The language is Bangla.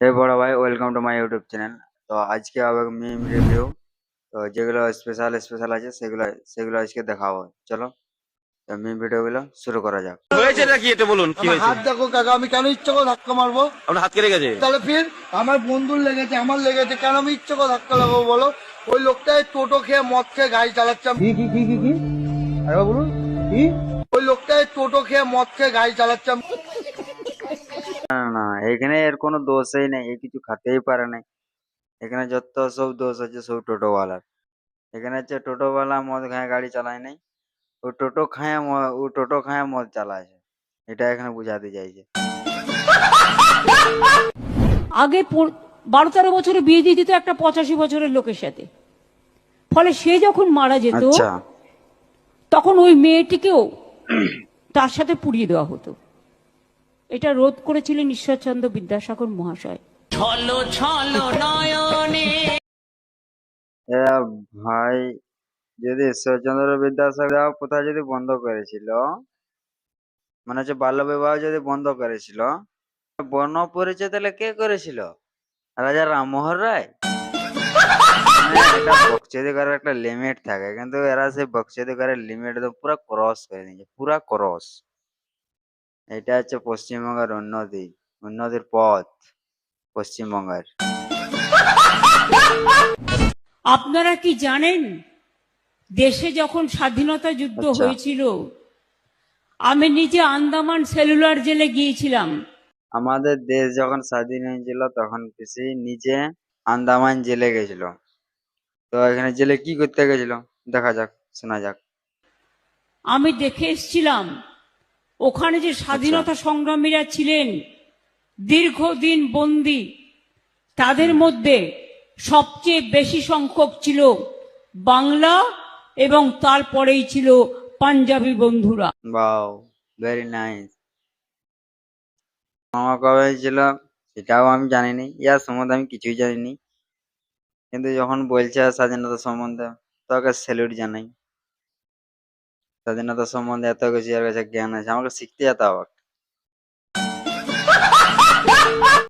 হে বড় ভাই welcome to my YouTube channel তো আজকে আবার মিম রিভিউ তো যেগুলো স্পেশাল স্পেশাল আছে সেগুলো সেগুলো আজকে দেখাবো। চলো তো মিম ভিডিওগুলো শুরু করা যাক। হয়েছে নাকি এটা বলুন কি হয়েছে? হাত দেখো কাকা আমি কেন ইচ্ছে করে ধাক্কা মারবো? আপনার হাত কেটে গেছে? তাহলে ফির আমার বন্ধুর লেগেছে আমার লেগেছে কেন আমি ইচ্ছে করে ধাক্কা লাগাবো বলো? ওই লোকটাই টোটো খেয়ে মদ খেয়ে গাড়ি চালাচ্ছে। কি কি কি কি কি? আরে বলুন কি? ওই লোকটাই টোটো খেয়ে মদ খেয়ে গাড়ি চালাচ্ছে। না না এখানে এর কোনো দোষই নেই এ কিছু খেতেই পারে নাই। এখানে যত সব দোষ আছে সব টোটোওয়ালার। এখানে হচ্ছে টোটোওয়ালা মদ খায় গাড়ি চালায় নাই। ও টোটো খায় ও টোটো খায় মদ চালায় এটা এখানে বুঝাতে চাইছে। আগে বারো তেরো বছরে বিয়ে দিয়ে দিত একটা পঁচাশি বছরের লোকের সাথে। ফলে সে যখন মারা যেত আচ্ছা। তখন ওই মেয়েটিকেও তার সাথে পুড়িয়ে দেওয়া হতো। এটা রোধ করেছিলেন ঈশ্বরচন্দ্র বিদ্যাসাগর মহাশয়। ভাই যদি ঈশ্বরচন্দ্র বিদ্যাসাগর প্রথা যদি বন্ধ করেছিল মানে হচ্ছে বাল্য বিবাহ যদি বন্ধ করেছিল বর্ণ পরিচয় তাহলে কে করেছিল? রাজা রামমোহন রায়? মানে করার একটা লিমিট থাকে কিন্তু এরা সেই বকচোদি করার লিমিট তো পুরো ক্রস করে নিয়েছে পুরা ক্রস এটা হচ্ছে পশ্চিমবঙ্গের উন্নতি উন্নতির পথ পশ্চিমবঙ্গের। আপনারা কি জানেন দেশে যখন স্বাধীনতা যুদ্ধ আচ্ছা। হয়েছিল আমি নিজে আন্দামান সেলুলার জেলে গিয়েছিলাম। আমাদের দেশ যখন স্বাধীন হয়েছিল তখন পিসি নিজে আন্দামান জেলে গেছিল। তো এখানে জেলে কি করতে গেছিল? দেখা যাক শোনা যাক। আমি দেখে এসছিলাম ওখানে যে স্বাধীনতা সংগ্রামীরা ছিলেন দীর্ঘদিন বন্দি তাদের মধ্যে সবচেয়ে বেশি সংখ্যক ছিল বাংলা এবং তারপরেই ছিল পাঞ্জাবি বন্ধুরা। বাও ভেরি নাইস মামা কবে ছিল সেটাও আমি জানিনি। ইয়ার সম্বন্ধে আমি কিছুই জানিনি। কিন্তু যখন বলছে স্বাধীনতা সম্বন্ধে তোকে স্যালুট জানাই। স্বাধীনতা সম্বন্ধে এত কিছু জ্ঞান আছে আমাকে শিখতে যেতে হবে